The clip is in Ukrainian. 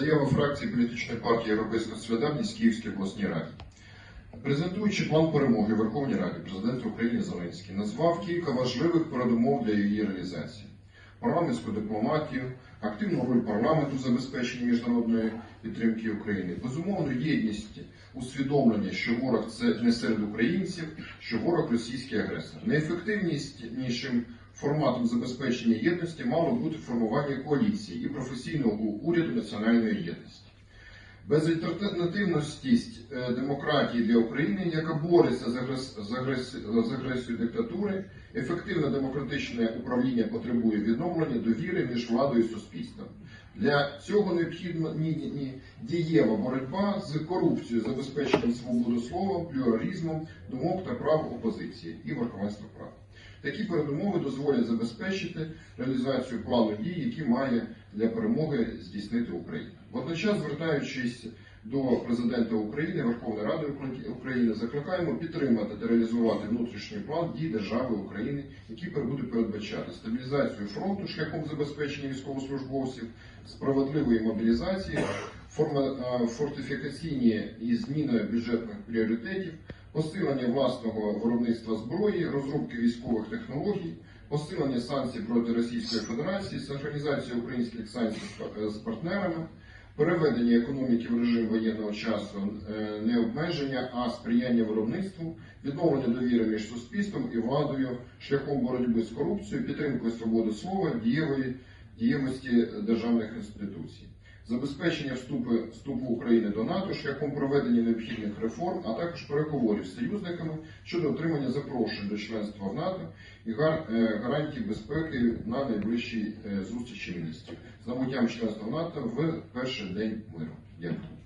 Заява фракції політичної партії Європейська Солідарність Київській обласній раді. Презентуючи план перемоги Верховній Раді, президент України Зеленський назвав кілька важливих передумов для її реалізації: парламентську дипломатію, активну роль парламенту в забезпеченні міжнародної підтримки України, безумовну єдність усвідомлення, що ворог це не серед українців, що ворог російський агресор. Найефективнішим форматом забезпечення єдності мало бути формування коаліції і професійного уряду національної єдності. Безальтернативність е, демократії для України, яка бореться з, агрес... з, агрес- з агресією диктатури, ефективне демократичне управління потребує відновлення довіри між владою і суспільством. Для цього необхідна дієва боротьба з корупцією, забезпеченням свободи слова, плюралізмом, думок та прав опозиції і верховенства права. Такі передумови дозволять забезпечити реалізацію плану дій, які має для перемоги здійснити Україна. Водночас, звертаючись до президента України, Верховної Ради України, закликаємо підтримати та реалізувати внутрішній план дій держави України, який буде передбачати стабілізацію фронту шляхом забезпечення військовослужбовців, справедливої мобілізації, фортифікаційні і зміни бюджетних пріоритетів, посилення власного виробництва зброї, розробки військових технологій, посилення санкцій проти Російської Федерації, синхронізація українських санкцій з- партнерами, переведення економіки в режим воєнного часу, е, не обмеження, а сприяння виробництву, відновлення довіри між суспільством і владою шляхом боротьби з корупцією, підтримкою свободи слова, дієвої дієвості державних інституцій. Забезпечення вступу, вступу України до НАТО шляхом проведення необхідних реформ, а також переговорів з союзниками щодо отримання запрошень до членства в НАТО і гар- е, гарантій безпеки на найближчій е, зустрічі міністрів з набуттям членства в НАТО в перший день миру. Дякую.